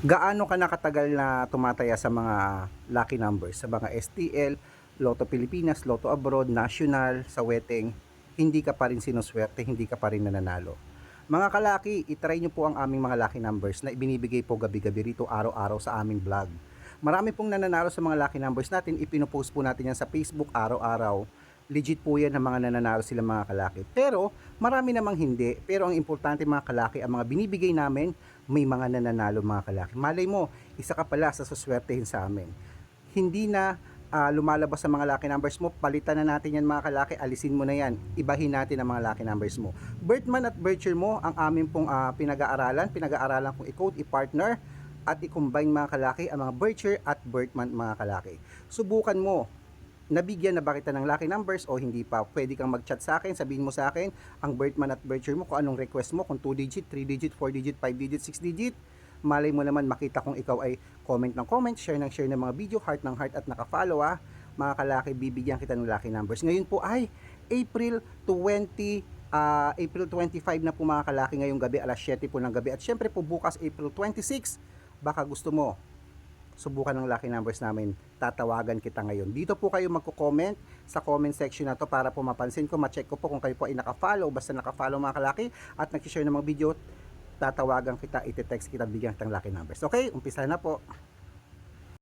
Gaano ka nakatagal na tumataya sa mga lucky numbers? Sa mga STL, Lotto Pilipinas, Lotto Abroad, National, sa Weteng, hindi ka pa rin sinuswerte, hindi ka pa rin nananalo. Mga kalaki, itry nyo po ang aming mga lucky numbers na ibinibigay po gabi-gabi rito araw-araw sa aming vlog. Marami pong nananalo sa mga lucky numbers natin, ipinopost po natin yan sa Facebook araw-araw. Legit po yan ng mga nananalo sila mga kalaki. Pero marami namang hindi. Pero ang importante mga kalaki, ang mga binibigay namin, may mga nananalo mga kalaki. Malay mo, isa ka pala sa suswertehin sa amin. Hindi na ah, lumalabas sa mga lucky numbers mo, palitan na natin yan mga kalaki, alisin mo na yan, ibahin natin ang mga lucky numbers mo. Birthman at birth year mo, ang amin pong ah, pinag-aaralan, pinag-aaralan kong i-code, i-partner, at i-combine mga kalaki, ang mga birth year at birth month mga kalaki. Subukan mo, nabigyan na ba kita ng lucky numbers o hindi pa, pwede kang mag-chat sa akin, sabihin mo sa akin ang birth month at birth year mo, kung anong request mo, kung 2 digit, 3 digit, 4 digit, 5 digit, 6 digit, malay mo naman makita kung ikaw ay comment ng comment, share ng share ng mga video, heart ng heart at nakafollow ah, mga kalaki, bibigyan kita ng lucky numbers. Ngayon po ay April 20, ah, April 25 na po mga kalaki ngayong gabi, alas 7 po ng gabi. At syempre po bukas April 26, baka gusto mo subukan ng lucky numbers namin, tatawagan kita ngayon. Dito po kayo magko-comment sa comment section na to para po mapansin ko, ma-check ko po kung kayo po ay naka-follow, basta naka-follow mga kalaki at nag-share ng mga video, tatawagan kita, iti-text kita, bigyan kita ng lucky numbers. Okay, umpisa na po.